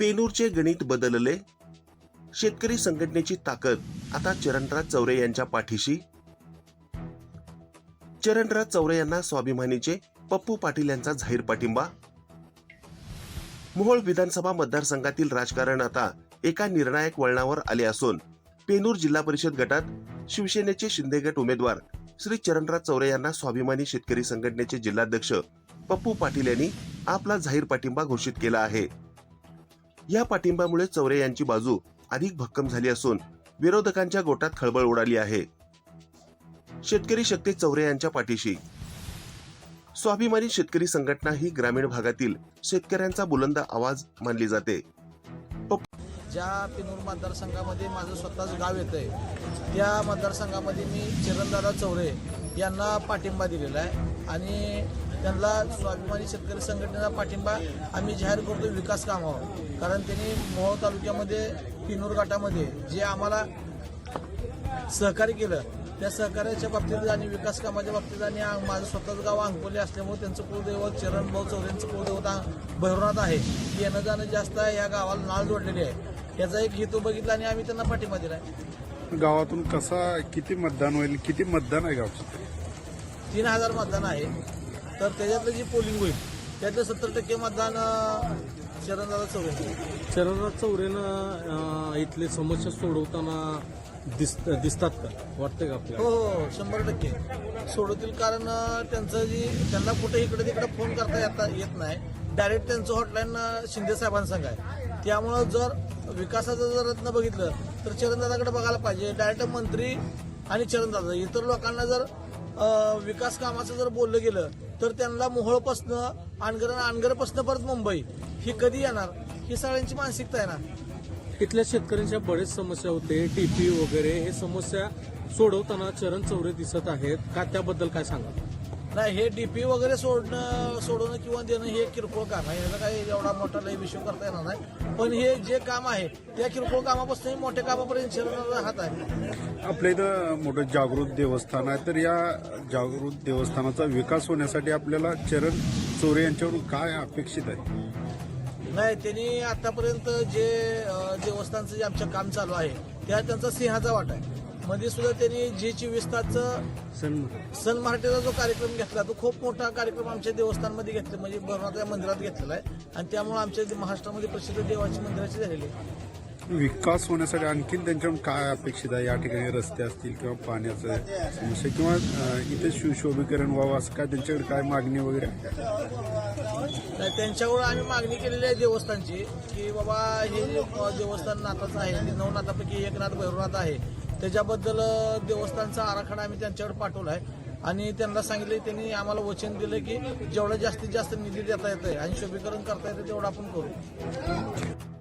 पेनूरचे गणित बदलले? शेतकरी संघटनेची ताकद आता चरणराज चौरे यांच्या पाठीशी? चरणराज चौरे यांना स्वाभिमानीचे पप्पू पाटील यांचा जाहीर पाठिंबा? मोहोळ विधानसभा मतदारसंघातील राजकारण आता एका निर्णायक वळणावर आले असून पेनूर जिल्हा परिषद गटात शिवसेनेचे शिंदे गट उमेदवार श्री चरणराज चौरे यांना स्वाभिमानी शेतकरी संघटनेचे जिल्हाध्यक्ष पप्पू पाटील यांनी आपला जाहीर पाठिंबा घोषित केला आहे. या पाठिंब्यामुळे चौरे यांची बाजू अधिक भक्कम झाली असून विरोधकांच्या गोटात खळबळ उडाली आहे. शेतकरी शक्ती चौरे यांच्या पाठीशी. स्वाभिमानी शेतकरी संघटना ही ग्रामीण भागातील शेतकऱ्यांचा बुलंद आवाज मानली जाते. ज्या पिनूर मतदारसंघामध्ये माझं स्वतःच गाव येतं आहे त्या मतदारसंघामध्ये मी चिरणदादा चौरे यांना पाठिंबा दिलेला आहे. आणि त्यांना स्वाभिमानी शेतकरी संघटनेचा पाठिंबा आम्ही जाहीर करतो विकास कामावर. कारण त्यांनी मोहोळ तालुक्यामध्ये पिनूर गटामध्ये जे आम्हाला सहकार्य केलं त्या सहकार्याच्या बाबतीत आणि विकास कामाच्या बाबतीत आणि माझं स्वतःच गाव अंकोली असल्यामुळे त्यांचं कुलदैवत चरणभाऊ चौरेंचं कुलदैवत भैरवनाथ आहे. येणं जाणं जास्त आहे या गावाला नाळ जोडलेली आहे. याचा एक हेतू बघितला आणि आम्ही त्यांना पाठिंबा दिला गावातून कसा किती मतदान होईल किती मतदान आहे गावचं? तीन हजार मतदान आहे. तर त्याच्यातलं जे पोलिंग होईल त्यातलं सत्तर टक्के मतदान अं, चरणदादा चौरे चरणराज चौरेनं इथले समस्या सोडवताना दिस दिसतात का? वाटतंय का आपल्याला? हो हो शंभर टक्के. सोडवतील कारण त्यांचं जी त्यांना कुठे इकडे तिकडे फोन करता येता येत नाही. डायरेक्ट त्यांचं हॉटलाईन शिंदे साहेबांसंग आहे. त्यामुळं जर विकासाचं जर रत्न बघितलं तर चरणदादाकडे बघायला पाहिजे. डायरेक्ट मंत्री आणि चरणदादा इतर लोकांना जर विकास कामाचं जर बोललं गेलं तर त्यांना मोहळपासनं आणगर आणगरपासनं परत मुंबई. ही कधी येणार? ही सगळ्यांची मानसिकता आहे ना. इथल्या शेतकऱ्यांच्या बरेच समस्या होते. टीपी वगैरे हे समस्या सोडवताना चरण चौरे दिसत आहेत. का त्याबद्दल काय सांगा नाही हे डीपी वगैरे सोडणं सोडवणं किंवा देणं हे किरकोळ काम आहे. याचा काही एवढा मोठा लई विषय करता येणार नाही. पण हे जे काम आहे त्या किरकोळ कामापासून मोठ्या कामापर्यंत शिरणारा हात आहे. आपल्या इथं मोठं जागृत देवस्थान आहे. तर या जागृत देवस्थानाचा विकास होण्यासाठी आपल्याला चरण चोरे यांच्याकडून काय अपेक्षित आहे? नाही त्यांनी आतापर्यंत जे देवस्थानचं जे आमचं काम चालू आहे त्या त्यांचा सिंहाचा वाटा आहे. मध्ये सुद्धा त्यांनी जे चोवीस सण सन मराठीचा जो कार्यक्रम घेतला तो खूप मोठा कार्यक्रम आमच्या देवस्थानमध्ये घेतला म्हणजे भरवणात या मंदिरात घेतलेला आहे. आणि त्यामुळे आमच्या महाराष्ट्रामध्ये प्रसिद्ध देवाची मंदिराची झालेली विकास होण्यासाठी आणखीन त्यांच्याकडून काय अपेक्षित आहे? या ठिकाणी रस्ते असतील किंवा पाण्याचं समस्या किंवा इथे सुशोभीकरण व्हावं असं काय त्यांच्याकडे काय मागणी वगैरे त्यांच्यावर आम्ही मागणी केलेली आहे देवस्थानची की बाबा हे देवस्थान नाथाचं आहे नऊ नाथापैकी एक नाथ भैरवनाथ आहे. त्याच्याबद्दल देवस्थानचा आराखडा आम्ही त्यांच्याकडे पाठवला आहे आणि त्यांना सांगितले त्यांनी आम्हाला वचन दिलं की जेवढं जास्तीत जास्त निधी देता येतंय आणि शोभीकरण करता येतं तेवढं आपण करू.